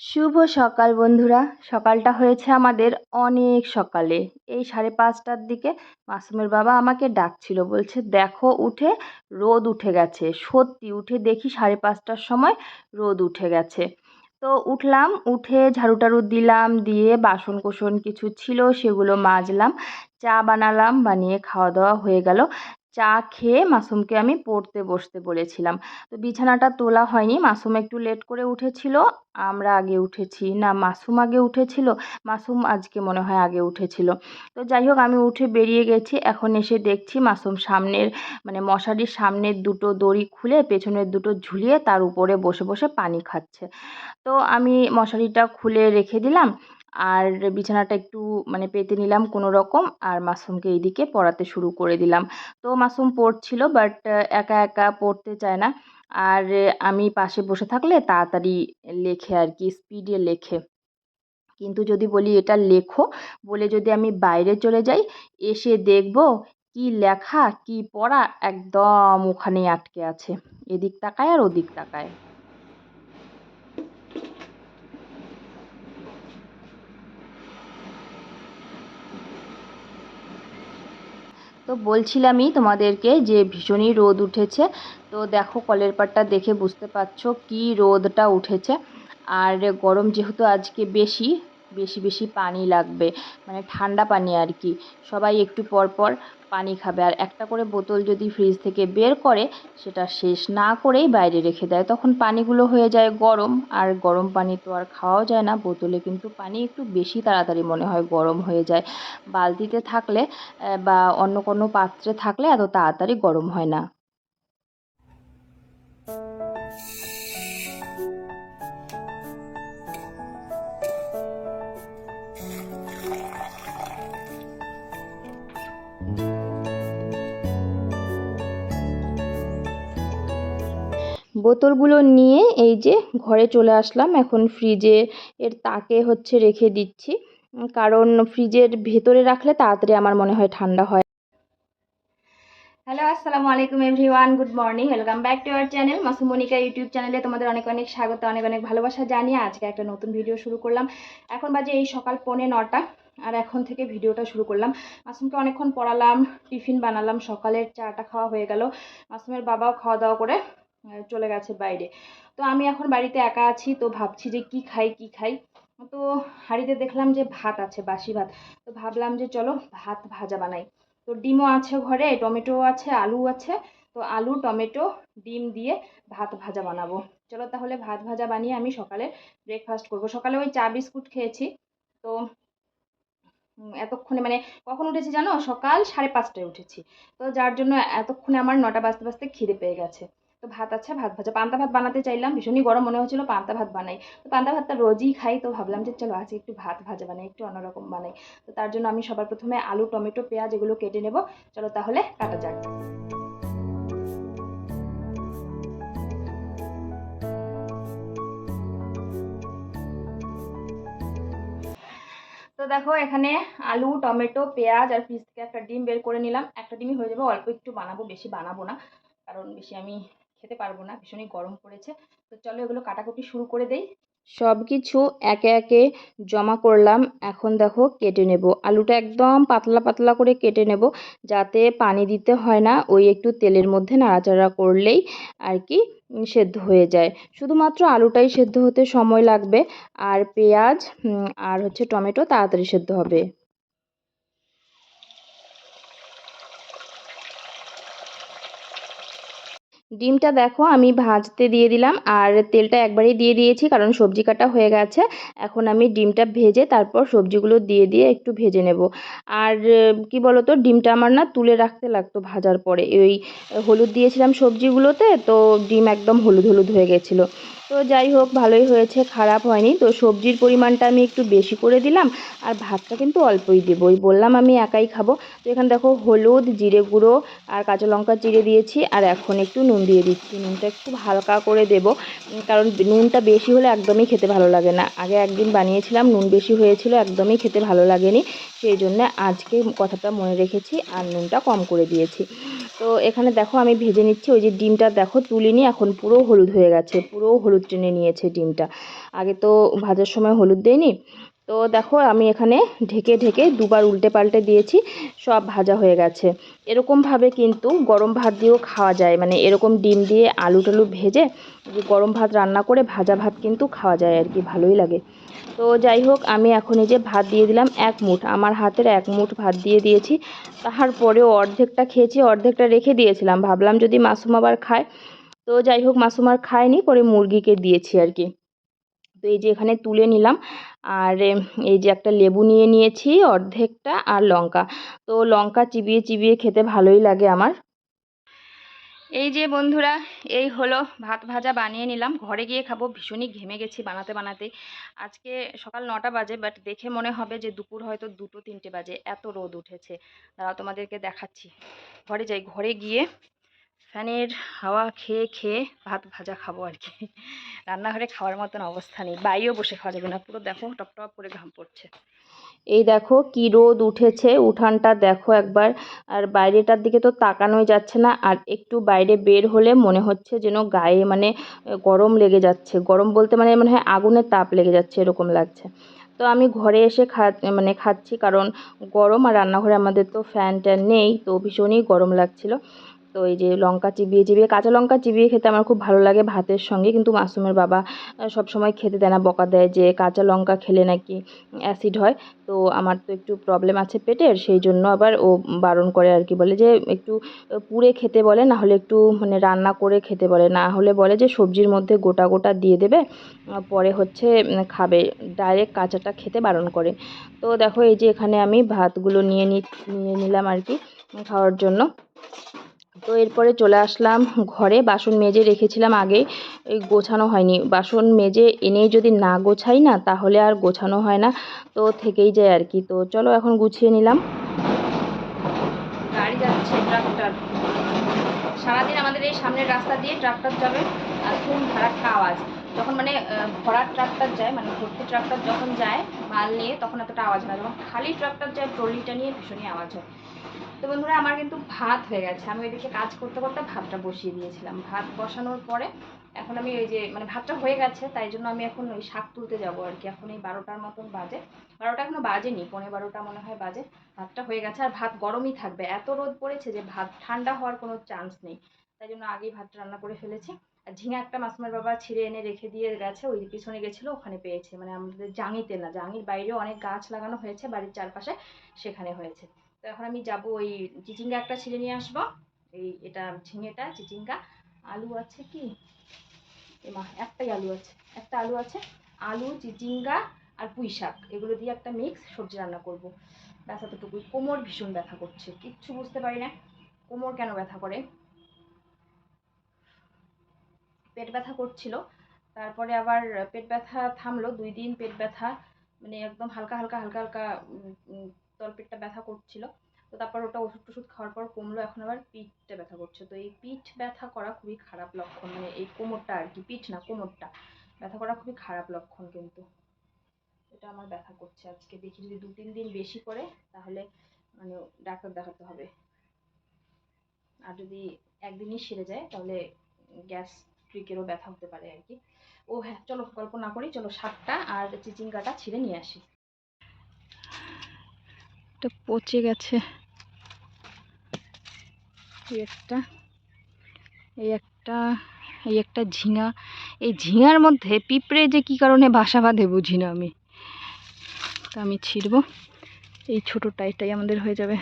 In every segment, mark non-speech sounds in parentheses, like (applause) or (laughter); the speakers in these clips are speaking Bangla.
শুভ সকাল, বন্ধুরা। সকালটা হয়েছে আমাদের অনেক সকালে। এই সাড়ে পাঁচটার দিকে মাসুমের বাবা আমাকে ডাকছিল, বলছে, দেখো, উঠে রোদ উঠে গেছে। সত্যি, উঠে দেখি সাড়ে পাঁচটার সময় রোদ উঠে গেছে। তো উঠলাম, উঠে ঝাড়ু টাড়ু দিলাম, দিয়ে বাসন কোসন কিছু ছিল, সেগুলো মাজলাম, চা বানালাম, বানিয়ে খাওয়া দাওয়া হয়ে গেল। চা খেয়ে মাসুমকে আমি পড়তে বসতে বলেছিলাম। তো বিছানাটা তোলা হয়নি, মাসুম একটু লেট করে উঠেছিল, আমরা আগে উঠেছি। না, মাসুম আগে উঠেছিল, মাসুম আজকে মনে হয় আগে উঠেছিল। তো যাই হোক, আমি উঠে বেরিয়ে গেছি, এখন এসে দেখছি মাসুম সামনের মানে মশারির সামনের দুটো দড়ি খুলে পেছনের দুটো ঝুলিয়ে তার উপরে বসে বসে পানি খাচ্ছে। তো আমি মশারিটা খুলে রেখে দিলাম আর বিছানাটা একটু মানে পেতে নিলাম কোনো রকম আর মাসুমকে এইদিকে পড়াতে শুরু করে দিলাম। তো মাসুম পড়ছিল বাট একা একা পড়তে চায় না। আর আমি পাশে বসে থাকলে তাড়াতাড়ি লেখে আর কি স্পিডে লেখে। কিন্তু যদি বলি এটা লেখো, বলে যদি আমি বাইরে চলে যাই, এসে দেখব কি লেখা, কি পড়া, একদম ওখানেই আটকে আছে। এদিক তাকায় আর ওদিক তাকায়। তো বলছিলামই তোমাদেরকে যে ভীষণই রোদ উঠেছে। তো দেখো কলের পাটটা দেখে বুঝতে পারছ কি রোদটা উঠেছে। আর গরম যেহেতু আজকে বেশি বেশি বেশি পানি লাগবে মানে ঠান্ডা পানি আর কি। সবাই একটু পর পর পানি খাবে। আর একটা করে বোতল যদি ফ্রিজ থেকে বের করে, সেটা শেষ না করেই বাইরে রেখে দেয়। তখন পানিগুলো হয়ে যায় গরম। আর গরম পানি তো আর খাওয়াও যায় না। বোতলে কিন্তু পানি একটু বেশি তাড়াতাড়ি মনে হয় গরম হয়ে যায়। বালতিতে থাকলে বা অন্য কোনো পাত্রে থাকলে এত তাড়াতাড়ি গরম হয় না। বোতলগুলো নিয়ে এই যে ঘরে চলে আসলাম। এখন ফ্রিজে এর তাকে হচ্ছে রেখে দিচ্ছি। কারণ ফ্রিজের ভেতরে রাখলে তাড়াতাড়ি আমার মনে হয় ঠান্ডা হয়। হ্যালো আসসালামু আলাইকুম everyone good morning welcome back to our channel Masumnika YouTube চ্যানেলে তোমাদের অনেক অনেক স্বাগত, অনেক অনেক ভালোবাসা জানিয়ে আজকে একটা নতুন ভিডিও শুরু করলাম। এখন বাজে এই সকাল পৌনে নটা, আর এখন থেকে ভিডিওটা শুরু করলাম। মাসুমকে অনেকক্ষণ পড়ালাম, টিফিন বানালাম, সকালের চাটা খাওয়া হয়ে গেল। মাসুমের বাবাও খাওয়া দাওয়া করে চলে গেছে বাইরে। তো আমি এখন বাড়িতে একা আছি, তো ভাবছি যে কি খাই কি খাই। তো হাঁড়িতে দেখলাম যে ভাত আছে, বাসি ভাত। তো ভাবলাম যে চলো ভাত ভাজা বানাই। তো ডিমও আছে ঘরে টমেটো আছে আলু আছে। তো আলু, টমেটো, ডিম দিয়ে ভাত ভাজা বানাবো। চলো তাহলে ভাত ভাজা বানিয়ে আমি সকালে ব্রেকফাস্ট করব। সকালে ওই চা বিস্কুট খেয়েছি। তো এতক্ষণে মানে কখন উঠেছি জানো? সকাল সাড়ে পাঁচটায় উঠেছি। তো যার জন্য এতক্ষণে আমার নটা বাজতে বাজতে খিদে পেয়ে গেছে। তো ভাত আছে, ভাত ভাজা। পান্তা ভাত বানাতে চাইলাম, ভীষণই গরম মনে হচ্ছিল, পান্তা ভাত বানাই। তো পান্তা ভাতটা রোজই খাই, তো ভাবলাম যে চলো আজকে একটু ভাত ভাজা বানাই, একটু অন্যরকম বানাই। তো তার জন্য আমি সবার প্রথমে আলু, টমেটো, পেঁয়াজ এগুলো কেটে নেব। চলো তাহলে কাটা যাক। তো দেখো এখানে আলু, টমেটো, পেঁয়াজ আর ফ্রিজ থেকে একটা ডিম বের করে নিলাম। একটা ডিমই হয়ে যাবে, অল্প একটু বানাবো, বেশি বানাবো না। কারণ বেশি আমি খেতে পারব না, ভীষণই গরম পড়েছে। তো চলো এগুলো কাটাকুটি শুরু করে দেই। সব কিছু একে একে জমা করলাম, এখন দেখো কেটে নেব। আলুটা একদম পাতলা পাতলা করে কেটে নেব, যাতে পানি দিতে হয় না, ওই একটু তেলের মধ্যে নাড়াচাড়া করলেই আর কি সেদ্ধ হয়ে যায়। শুধুমাত্র আলুটাই সেদ্ধ হতে সময় লাগবে, আর পেঁয়াজ আর হচ্ছে টমেটো তাড়াতাড়ি সেদ্ধ হবে। ডিমটা দেখো আমি ভাজতে দিয়ে দিলাম আর তেলটা একবারই দিয়ে দিয়েছি কারণ সবজি কাটা হয়ে গেছে। এখন আমি ডিমটা ভেজে তারপর সবজিগুলো দিয়ে দিয়ে একটু ভেজে নেব। আর কি বলতো, ডিমটা আমার না তুলে রাখতে লাগতো ভাজার পরে। ওই, হলুদ দিয়েছিলাম সবজিগুলোতে তো ডিম একদম হলুদ হলুদ হয়ে গেছিল। তো যাই হোক, ভালোই হয়েছে, খারাপ হয়নি। তো সবজির পরিমাণটা আমি একটু বেশি করে দিলাম, আর ভাতটা কিন্তু অল্পই দেবো। ওই বললাম আমি একাই খাব। তো এখানে দেখো হলুদ, জিরে গুঁড়ো, আর কাঁচা লঙ্কা চিড়ে দিয়েছি, আর এখন একটু নুন দিয়ে দিচ্ছি। নুনটা একটু হালকা করে দেব কারণ নুনটা বেশি হলে একদমই খেতে ভালো লাগে না। আগে একদিন বানিয়েছিলাম, নুন বেশি হয়েছিল, একদমই খেতে ভালো লাগেনি। সেই জন্য আজকে কথাটা মনে রেখেছি, আর নুনটা কম করে দিয়েছি। তো এখানে দেখো আমি ভেজে নিচ্ছি, ওই যে ডিমটা দেখো তুলিনি, এখন পুরো হলুদ হয়ে গেছে, পুরো হলুদ টেনে নিয়েছে ডিমটা। আগে তো ভাজার সময় হলুদ দেয়নি। তো দেখো, আমি এখানে ঢেকে ঢেকে দুবার উল্টে পাল্টে দিয়েছি, সব ভাজা হয়ে গেছে। এরকমভাবে কিন্তু গরম ভাত দিয়েও খাওয়া যায়। মানে এরকম ডিম দিয়ে আলু টালু ভেজে গরম ভাত রান্না করে ভাজা ভাত কিন্তু খাওয়া যায় আর কি, ভালোই লাগে। তো যাই হোক, আমি এখন এই যে ভাত দিয়ে দিলাম এক মুঠ। আমার হাতের এক মুঠ ভাত দিয়ে দিয়েছি। তাহার পরেও অর্ধেকটা খেয়েছি, অর্ধেকটা রেখে দিয়েছিলাম। ভাবলাম যদি মাসুম আবার খায় তো যাই হোক মাসুম আর খায়নি, পরে মুরগিকে দিয়েছি আর কি তো এই যে এখানে তুলে নিলাম, আর এই যে একটা লেবু নিয়ে নিয়েছি, অর্ধেকটা, আর লঙ্কা। তো লঙ্কা চিবিয়ে চিবিয়ে খেতে ভালোই লাগে আমার। এই যে বন্ধুরা, এই হলো ভাত ভাজা বানিয়ে নিলাম। ঘরে গিয়ে খাব, ভীষণই ঘেমে গেছি বানাতে বানাতে। আজকে সকাল নটা বাজে বাট দেখে মনে হবে যে দুপুর হয়তো দুটো তিনটে বাজে, এত রোদ উঠেছে। দাঁড়াও তোমাদেরকে দেখাচ্ছি। ঘরে যাই, ঘরে গিয়ে ফ্যানের হাওয়া খেয়ে খেয়ে ভাত ভাজা খাব আর কি। রান্নাঘরে খাওয়ার মতন অবস্থা নেই, বাইরেও বসে খাওয়া যাবে না, পুরো দেখো টপ টপ করে ঘাম পড়ছে। এই দেখো কি রোদ উঠেছে, উঠানটা দেখো একবার, আর বাইরেটার দিকে তো তাকানোই যাচ্ছে না, আর একটু বাইরে বের হলে মনে হচ্ছে যেন গায়ে মানে গরম লেগে যাচ্ছে, গরম বলতে মানে মনে হয় আগুনের তাপ লেগে যাচ্ছে এরকম লাগছে। তো আমি ঘরে এসে খা মানে খাচ্ছি, কারণ গরম আর রান্নাঘরে আমাদের তো ফ্যান ট্যান নেই, তো ভীষণই গরম লাগছিল। তো এই যে লঙ্কা চিবিয়ে চিবিয়ে, কাঁচা লঙ্কা চিবিয়ে খেতে আমার খুব ভালো লাগে ভাতের সঙ্গে। কিন্তু মাসুমের বাবা সব সময় খেতে দেয় না। বকা দেয় যে কাঁচা লঙ্কা খেলে নাকি অ্যাসিড হয়। তো আমার তো একটু প্রবলেম আছে পেটের, সেই জন্য আবার ও বারণ করে আর কি। বলে যে একটু পুড়ে খেতে বলে, না হলে একটু মানে রান্না করে খেতে বলে। না হলে বলে যে সবজির মধ্যে গোটা গোটা দিয়ে দেবে পরে হচ্ছে খাবে। ডাইরেক্ট কাঁচাটা খেতে বারণ করে। তো দেখো এই যে এখানে আমি ভাতগুলো নিয়ে নিয়ে নিলাম আর কি খাওয়ার জন্য। তো এরপরে চলে আসলাম ঘরে। বাসন মেজে রেখেছিলাম আগে গোছানো হয়নি। বাসন মেজে এনেই যদি না গোছাই না, তাহলে আর গোছানো হয় না। তো থেকেই যায় আর কি। তো চলো এখন গুছিয়ে নিলাম। গাড়ি যাচ্ছে ট্রাক্টর। সারাদিন আমাদের এই সামনের রাস্তা দিয়ে ট্রাক্টর যাবে আর খুব ধারাক্কা আওয়াজ যখন মানে ভরার ট্রাক্টর যায় মানে ভর্তি ট্রাক্টর যখন যায় মাল নিয়ে, তখন এতটা আওয়াজ হয় না। যখন খালি ট্রাক্টর যায়, ট্রলিটা নিয়ে ভীষণই আওয়াজ হয়। তো বন্ধুরা, আমার কিন্তু ভাত হয়ে গেছে। আমি ওইদিকে কাজ করতে করতে ভাতটা বসিয়ে দিয়েছিলাম। ভাত বসানোর পরে এখন আমি ওই যে মানে ভাতটা হয়ে গেছে, তাই জন্য আমি এখন ওই শাক তুলতে যাব আর কি। এখন এই বারোটার মতন বাজে। বারোটা এখনও বাজেনি পনেরো বারোটা মনে হয় বাজে। ভাতটা হয়ে গেছে আর ভাত গরমই থাকবে। এত রোদ পড়েছে যে ভাত ঠান্ডা হওয়ার কোনো চান্স নেই। তাই জন্য আগেই ভাতটা রান্না করে ফেলেছি। আর ঝিঙা একটা মাসুমের বাবা ছিঁড়ে এনে রেখে দিয়ে গেছে, ওই পিছনে গেছিল, ওখানে পেয়েছে। মানে আমাদের জাঙিতে না, জাঙির বাইরেও অনেক গাছ লাগানো হয়েছে, বাড়ির চারপাশে সেখানে হয়েছে। তো এখন আমি যাব ওই চিচিঙ্গা একটা ছিঁড়ে নিয়ে আসব। এই এটা ঝিঙেটা, চিচিঙ্গা। আলু আছে কি? মা, একটাই আলু আছে, একটা আলু আছে। আলু, চিচিঙ্গা আর পুঁই শাক, এগুলো দিয়ে একটা মিক্স সবজি রান্না করব। ব্যাস এতটুকুই। কোমর ভীষণ ব্যথা করছে, কিচ্ছু বুঝতে পারি না। কোমর কেন ব্যথা করে? পেট ব্যথা করছিল। তারপরে আবার পেট ব্যথা থামলো, দুই দিন পেট ব্যথা মানে একদম হালকা হালকা হালকা হালকা তলপেটটা ব্যথা করছিল। তো তারপর ওটা ওষুধ টষুধ খাওয়ার পর কমলো, এখন আবার পিঠটা ব্যথা করছে। তো এই পিঠ ব্যথা করা খুবই খারাপ লক্ষণ মানে এই কোমরটা আর কি, পিঠ না, কোমরটা ব্যথা করা খুবই খারাপ লক্ষণ কিন্তু। এটা আমার ব্যথা করছে আজকে। দেখি যদি দু, তিন দিন বেশি করে, তাহলে মানে ডাক্তার দেখাতে হবে। আর যদি একদিনই সেরে যায়, তাহলে গ্যাস ট্রিকেরও ব্যথা হতে পারে আর কি। ও হ্যাঁ চলো গল্প না করি, চলো শাকটা আর চিচিঙ্গাটা ছিঁড়ে নিয়ে আসি। এটা পচে গেছে। এই একটা এই একটা এই একটা ঝিঙা। এই ঝিঙার মধ্যে পিঁপড়ে যে কি কারণে বাসা বাঁধে বুঝি না আমি। তা আমি ছিঁড়ব। এই ছোটোটা এটাই আমাদের হয়ে যাবে।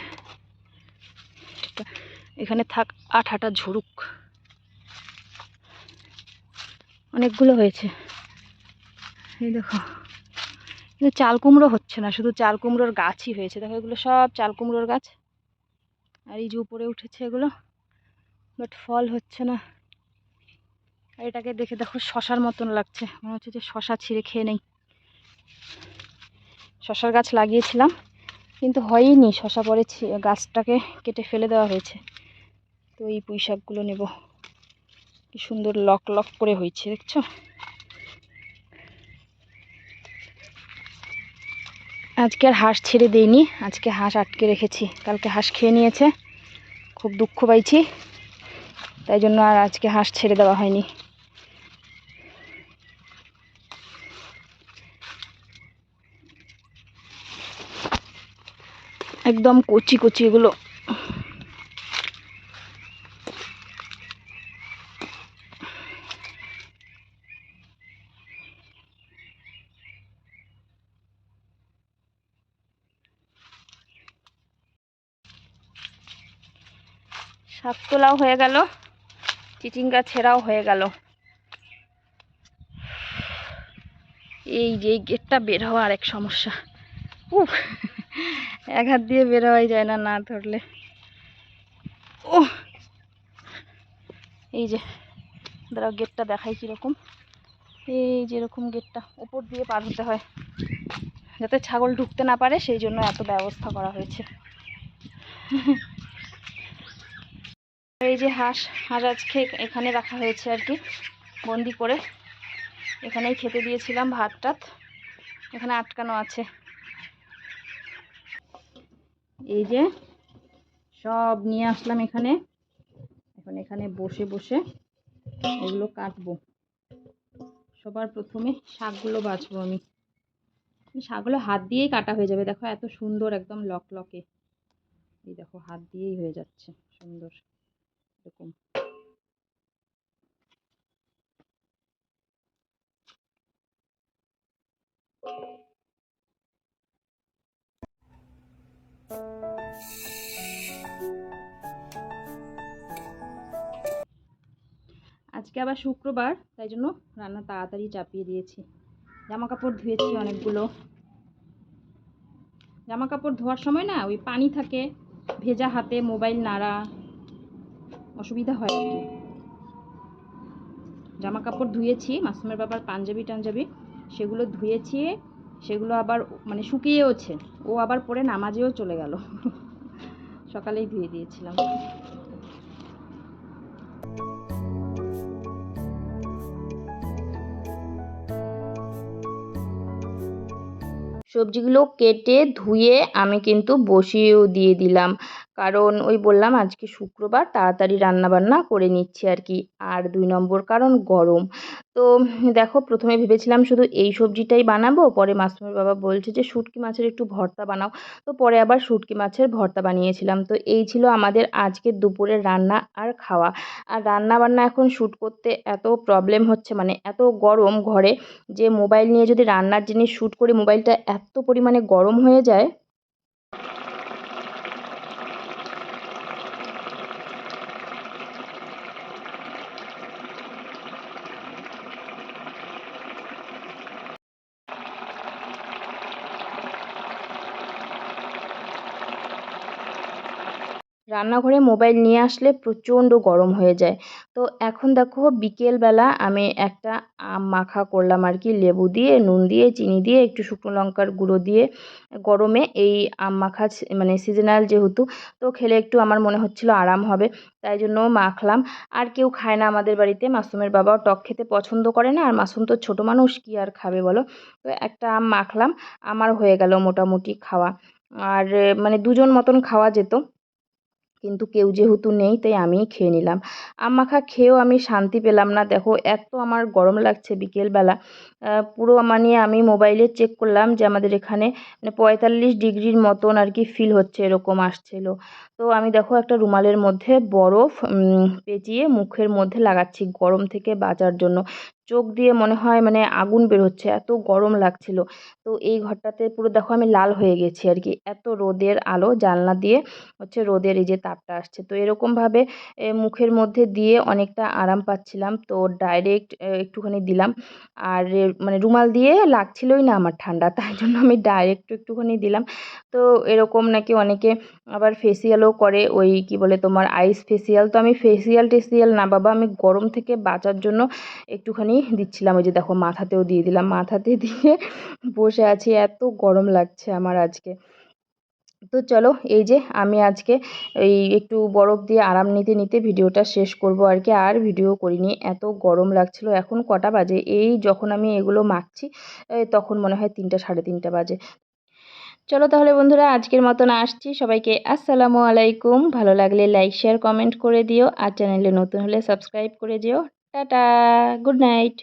এখানে থাক আটা ঝুড়ুক অনেকগুলো হয়েছে। এই দেখো। কিন্তু চাল কুমড়ো হচ্ছে না, শুধু চাল কুমড়োর গাছই হয়েছে। দেখো, এগুলো সব চাল কুমড়োর গাছ। আর এই যে উপরে উঠেছে এগুলো বাট ফল হচ্ছে না। আর এটাকে দেখে দেখো, শশার মতন লাগছে। মনে হচ্ছে যে শশা ছিঁড়ে খেয়ে নেই। শশার গাছ লাগিয়েছিলাম, কিন্তু হয়নি। শশা পরে গাছটাকে কেটে ফেলে দেওয়া হয়েছে। তো এই পুঁই শাকগুলো নেব। কি সুন্দর লক লক করে হয়েছে, দেখছ? আজকে আর হাঁস ছেড়ে দিইনি। আজকে হাঁস আটকে রেখেছি। কালকে হাঁস খেয়ে নিয়েছে। খুব দুঃখ পাইছি। তাই জন্য আর আজকে হাঁস ছেড়ে দেওয়া হয়নি। একদম কচি কচি এগুলো। শাক তোলাও হয়ে গেল, চিচিঙ্গা ছেঁড়াও হয়ে গেল। এই যে গেটটা বের হওয়া আরেক সমস্যা। উফ, এক হাত দিয়ে বের হওয়াই যায় না না ধরলে। ও এই যে, দাঁড়াও গেটটা দেখাই কীরকম। এই যেরকম গেটটা উপর দিয়ে পার হতে হয়। যাতে ছাগল ঢুকতে না পারে, সেই জন্য এত ব্যবস্থা করা হয়েছে। এই যে হাঁস হাঁস আজকে এখানে রাখা হয়েছে আর কি, বন্দি করে। এখানেই খেতে দিয়েছিলাম ভাত টাত এখানে আটকানো আছে। এই যে সব নিয়ে আসলাম এখানে। এখন এখানে বসে বসে এগুলো কাটবো। সবার প্রথমে শাকগুলো বাছবো আমি। শাকগুলো হাত দিয়েই কাটা হয়ে যাবে। দেখো এত সুন্দর একদম লক লকে এই দেখো, হাত দিয়েই হয়ে যাচ্ছে সুন্দর। এরকম। আজকে আবার শুক্রবার, তাই জন্য রান্না তাড়াতাড়ি চাপিয়ে দিয়েছি। জামা কাপড় ধুয়েছি অনেকগুলো। জামা কাপড় ধোয়ার সময় না ওই পানি থাকে, ভেজা হাতে মোবাইল নাড়া অসুবিধা হয় আর কি। জামা কাপড় ধুয়েছি, মাসুমের বাবার পাঞ্জাবি টাঞ্জাবি, সেগুলো ধুয়েছি, সেগুলো আবার মানে শুকিয়েওছে। ও আবার পরে নামাজেও চলে গেল। (laughs) সকালেই ধুয়ে দিয়েছিলাম। সবজিগুলো কেটে ধুয়ে আমি কিন্তু বসিয়েও দিয়ে দিলাম। কারণ ওই বললাম আজকে শুক্রবার, তাড়াতাড়ি রান্নাবান্না করে নিচ্ছি আর কি আর দুই নম্বর কারণ গরম। তো দেখো, প্রথমে ভেবেছিলাম শুধু এই সবজিটাই বানাবো, পরে মাসুমের বাবা বলছে যে, শুটকি মাছের একটু ভর্তা বানাও। তো পরে আবার শুটকি মাছের ভর্তা বানিয়েছিলাম। তো এই ছিল আমাদের আজকের দুপুরের রান্না আর খাওয়া। আর রান্না বান্না এখন শ্যুট করতে এত প্রবলেম হচ্ছে মানে এত গরম ঘরে, যে মোবাইল নিয়ে যদি রান্নার জিনিস শ্যুট করি, মোবাইলটা এত পরিমাণে গরম হয়ে যায়। রান্নাঘরে মোবাইল নিয়ে আসলে প্রচণ্ড গরম হয়ে যায়। তো এখন দেখো বিকেলবেলা আমি একটা আম মাখা করলাম আর কি লেবু দিয়ে, নুন দিয়ে, চিনি দিয়ে, একটু শুকনো লঙ্কার গুঁড়ো দিয়ে। গরমে এই আম মাখা মানে সিজনাল যেহেতু, তো খেলে একটু আমার মনে হচ্ছিল আরাম হবে, তাই জন্য মাখলাম। আর কেউ খায় না আমাদের বাড়িতে, মাসুমের বাবাও টক খেতে পছন্দ করে না, আর মাসুম তো ছোটো মানুষ, কি আর খাবে বলো? তো একটা আম মাখলাম, আমার হয়ে গেল মোটামুটি খাওয়া। আর মানে দুজন মতন খাওয়া যেত। কিন্তু কেউ যেহেতু নেই, তাই আমিই খেয়ে নিলাম। আম মাখা খেয়েও আমি শান্তি পেলাম না। দেখো, এত আমার গরম লাগছে বিকেলবেলা। পুরো মানে আমি মোবাইলে চেক করলাম যে আমাদের এখানে মানে পঁয়তাল্লিশ ডিগ্রির মতন আর কি ফিল হচ্ছে, এরকম আসছিল। তো আমি দেখো একটা রুমালের মধ্যে বরফ পেঁচিয়ে মুখের মধ্যে লাগাচ্ছি গরম থেকে বাঁচার জন্য। চোখ দিয়ে মনে হয় মানে আগুন বের হচ্ছে এত গরম লাগছিল। তো এই ঘরটাতে পুরো দেখো আমি লাল হয়ে গেছি আর কি। এত রোদের আলো, জানলা দিয়ে হচ্ছে রোদের এই যে তাপটা আসছে। তো এরকমভাবে মুখের মধ্যে দিয়ে অনেকটা আরাম পাচ্ছিলাম। তো ডাইরেক্ট একটুখানি দিলাম। আর মানে রুমাল দিয়ে লাগছিলই না আমার ঠান্ডা, তাই জন্য আমি ডাইরেক্ট একটুখানি দিলাম। তো এরকম নাকি অনেকে আবার ফেসিয়ালও করে, ওই কি বলে তোমার আইস ফেসিয়াল তো আমি ফেসিয়াল টেসিয়াল না বাবা, আমি গরম থেকে বাঁচার জন্য একটুখানি দিচ্ছিলাম, ওই যে দেখো মাথাতেও দিয়ে দিলাম। মাথাতে দিয়ে বসে আছি, এত গরম লাগছে আমার আজকে। তো চলো, এই যে আমি আজকে এই একটু বরফ দিয়ে আরাম নিতে নিতে ভিডিওটা শেষ করব আর কি। আর ভিডিও করিনি, এত গরম লাগছিল। এখন কটা বাজে? এই যখন আমি এগুলো মাখছি তখন মনে হয় তিনটা, সাড়ে তিনটা বাজে। চলো তাহলে বন্ধুরা, আজকের মতন আসছি। সবাইকে আসসালামু আলাইকুম। ভালো লাগলে লাইক, শেয়ার, কমেন্ট করে দিও। আর চ্যানেলে নতুন হলে সাবস্ক্রাইব করে দিও টাটা গুড নাইট